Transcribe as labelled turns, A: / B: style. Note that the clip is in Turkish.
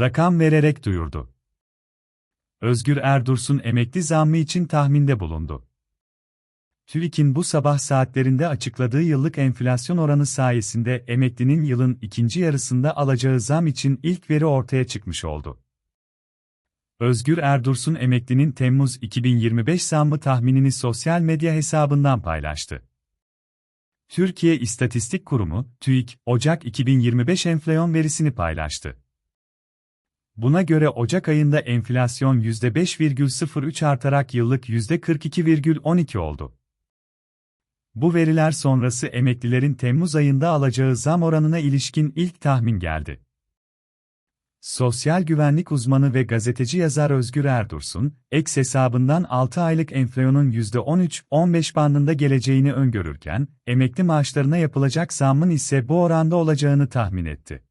A: rakam vererek duyurdu. Özgür Erdursun emekli zammı için tahminde bulundu. TÜİK'in bu sabah saatlerinde açıkladığı yıllık enflasyon oranı sayesinde emeklinin yılın ikinci yarısında alacağı zam için ilk veri ortaya çıkmış oldu. Özgür Erdursun emeklinin Temmuz 2025 zammı tahminini sosyal medya hesabından paylaştı. Türkiye İstatistik Kurumu, TÜİK, Ocak 2025 enflasyon verisini paylaştı. Buna göre Ocak ayında enflasyon %5,03 artarak yıllık %42,12 oldu. Bu veriler sonrası emeklilerin Temmuz ayında alacağı zam oranına ilişkin ilk tahmin geldi. Sosyal güvenlik uzmanı ve gazeteci yazar Özgür Erdursun, X hesabından 6 aylık enflasyonun %13-15 bandında geleceğini öngörürken, emekli maaşlarına yapılacak zammın ise bu oranda olacağını tahmin etti.